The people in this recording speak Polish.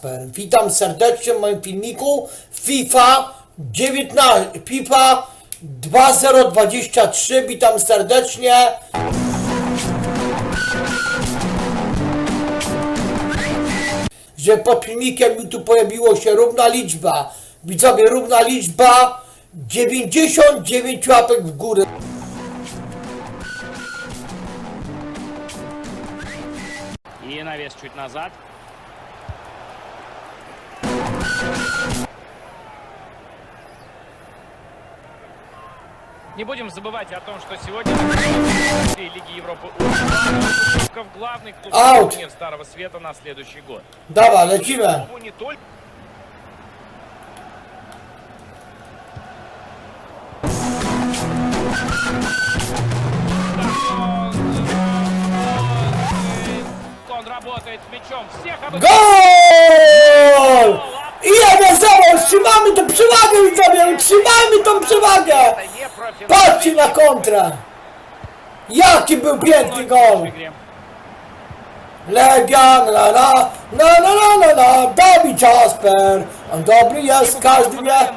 Jasper. Witam serdecznie w moim filmiku FIFA 19, FIFA 2023. Witam serdecznie. Że pod filmikiem mi tu pojawiło się równa liczba. Widzowie, równa liczba 99 łapek w górę. И навес чуть назад. Не будем забывать о том, что сегодня Лиги Европы в главный клуб Старого Света на следующий год. Давай, летиме. Не. Он работает с мячом. Всех Гол! И это самое, с чемами там превага, Виталий, с чемами там превага! Patrzcie na kontrę! Jaki był piękny gol! Legia, la la, la la la la la, Jasper! On dobry jest, każdy wie.